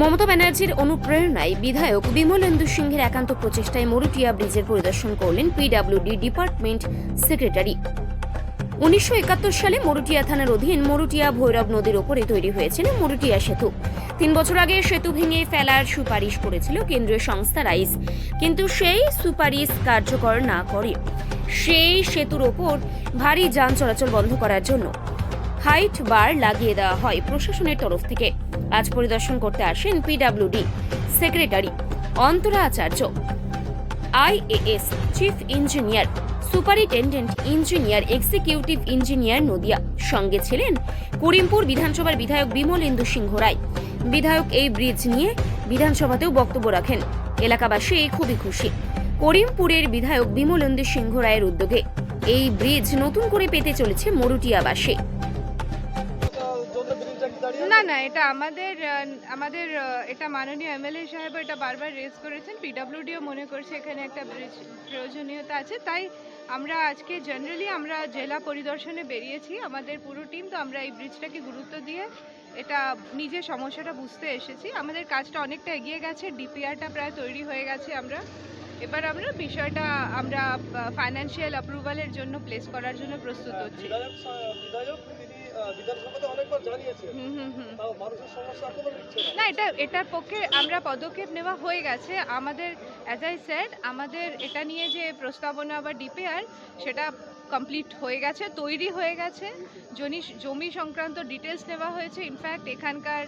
মমতা ব্যানার্জির অনুপ্রেরণায় বিধায়ক বিমলেন্দু সিংহের একান্ত প্রচেষ্টায় মরুটিয়া ব্রিজের পরিদর্শন করলেন পিডাব্লিউডি ডিপার্টমেন্ট সেক্রেটারি। উনিশশো একাত্তর সালে মরুটিয়া থানার অধীন মরুটিয়া ভৈরব নদীর ওপরে তৈরি হয়েছিল মরুটিয়া সেতু। তিন বছর আগে সেতু ভেঙে ফেলার সুপারিশ করেছিল কেন্দ্রীয় সংস্থা রাইস কিন্তু সেই সুপারিশ কার্যকর না করে, সেই সেতুর ওপর ভারী যান চলাচল বন্ধ করার জন্য হাইট বার লাগিয়ে দেওয়া হয় প্রশাসনের তরফ থেকে। আজ পরিদর্শন করতে আসেন PWD secretary Antara Acharya IAS chief engineer superintendent engineer executive engineer Nadia. সঙ্গে ছিলেন করিমপুর বিধানসভার বিধায়ক বিমলেন্দু সিংহ রায়। বিধায়ক এই ব্রিজ নিয়ে বিধানসভাতেও বক্তব্য রাখেন। এলাকাবাসী খুবই খুশি। করিমপুরের বিধায়ক বিমলেন্দু সিংহ রায়ের উদ্যোগে এই ব্রিজ নতুন করে পেতে চলেছে মরুটিয়াবাসী। না না, এটা আমাদের আমাদের এটা মাননীয় এমএলএ সাহেব এটা বারবার রেজ করেছেন। পিডব্লিউডিও মনে করছে এখানে একটা ব্রিজ প্রয়োজনীয়তা আছে। তাই আমরা আজকে জেনারেলি আমরা জেলা পরিদর্শনে বেরিয়েছি। আমাদের পুরো টিম তো আমরা এই ব্রিজটাকে গুরুত্ব দিয়ে এটা নিজের সমস্যাটা বুঝতে এসেছি। আমাদের কাজটা অনেকটা এগিয়ে গেছে। ডিপিআরটা প্রায় তৈরি হয়ে গেছে আমরা। এবার আমরা বিষয়টা আমরা ফাইন্যান্সিয়াল অ্যাপ্রুভালের জন্য প্লেস করার জন্য প্রস্তুত হচ্ছি। বিধানসভাতে অনেকবার তাও মানুষের সমস্যা এখনও মিটছে না। এটা এটার পক্ষে আমরা পদক্ষেপ নেওয়া হয়ে গেছে। আমাদের অ্যাজ আই সেড আমাদের এটা নিয়ে যে প্রস্তাবনা বা ডিপিআর সেটা কমপ্লিট হয়ে গেছে তৈরি হয়ে গেছে। জমি জমি সংক্রান্ত ডিটেলস নেওয়া হয়েছে। ইনফ্যাক্ট এখানকার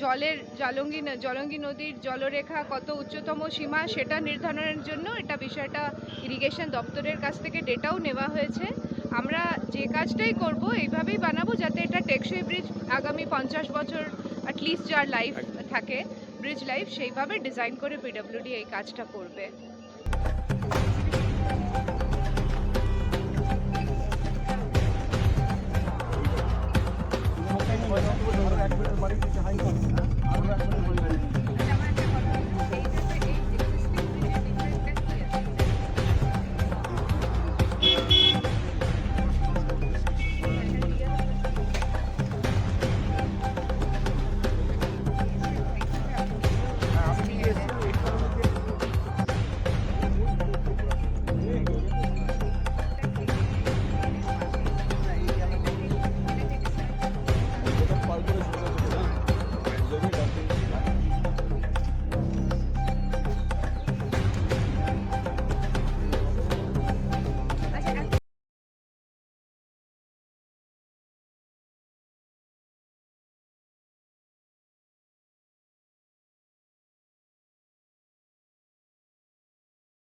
জলের জলঙ্গি জলঙ্গি নদীর জলরেখা কত উচ্চতম সীমা সেটা নির্ধারণের জন্য এটা বিষয়টা ইরিগেশন দপ্তরের কাছ থেকে ডেটাও নেওয়া হয়েছে। আমরা যে কাজটাই করব এইভাবেই টেকসই ব্রিজ আগামী পঞ্চাশ বছর অ্যাটলিস্ট যার লাইফ থাকে ব্রিজ লাইফ সেইভাবে ডিজাইন করে পিডব্লিউডি এই কাজটা করবে। Thank you.